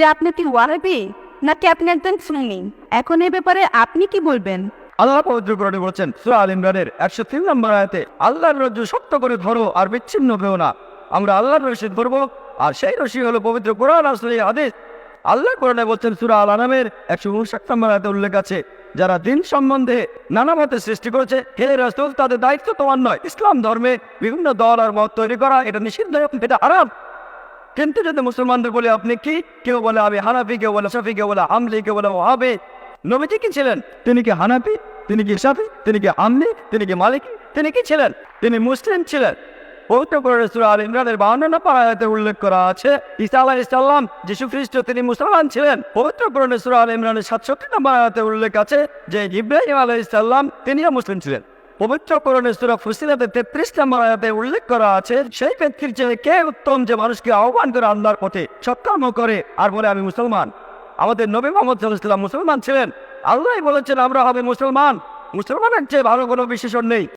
যে আপনি কি ওয়াহাবি নাকি আপনি একজন সুন্নি? এখন এ ব্যাপারে আপনি কি বলবেন? আল্লাহ পবিত্র কোরআনে সূরা আল ইমরানের একশো তিন নম্বর আয়াতে, আল্লাহর রজ্জু শক্ত করে ধরো আর বিচ্ছিন্ন না। আমরা আল্লাহর আর সেই রশি হলো পবিত্র কোরআন আল্লাহ কোরআনে বলছেন, সূরা আল আনামের একশো উনষাট নম্বর আয়াতে উল্লেখ আছে, যারা দিন সম্বন্ধে নানা মতে সৃষ্টি করেছে, হে রাসূল, তাদের দায়িত্ব তোমার নয়। ইসলাম ধর্মে বিভিন্ন দল আর মত তৈরি করা, এটা নিষিদ্ধ এটা আরাম কিন্তু যদি মুসলমানদের বলে আপনি কি, কেউ বলে আমি হানাফি, কেউ বলে শাফি কেউ বলে আমলি কেউ বলে ওহাবে, নবীজি কি ছিলেন? তিনি কি হানাফি, তিনি কি শাফি তিনি কি আমলি তিনি কি মালিকি, তিনি কি ছিলেন? তিনি মুসলিম ছিলেন। পবিত্র করে সুরা আল ইমরানের বাহান্ন নম্বর উল্লেখ করা আছে, ঈসা আলাহ ইসলাম যিশু খ্রিস্ট তিনি মুসলমান ছিলেন। পবিত্র করে সুরা আল ইমরানের সাতষট্টি নম্বর আয়াতে উল্লেখ আছে যে ইব্রাহিম আলাহ ইসলাম তিনিও মুসলিম ছিলেন। পবিত্র করণে সুরা ফুসিলাতে তেত্রিশ নম্বর আয়াতে উল্লেখ করা আছে, সেই ব্যক্তির চেয়ে কে উত্তম যে মানুষকে আহ্বান করে আল্লাহর পথে সৎকর্ম করে? আর বলে, আমি মুসলমান। আমাদের নবী মোহাম্মদ মুসলমান ছিলেন। আল্লাহ বলেছেন, আমরা হবে মুসলমান। মুসলমানের চেয়ে ভালো কোনো বিশেষণ নেই।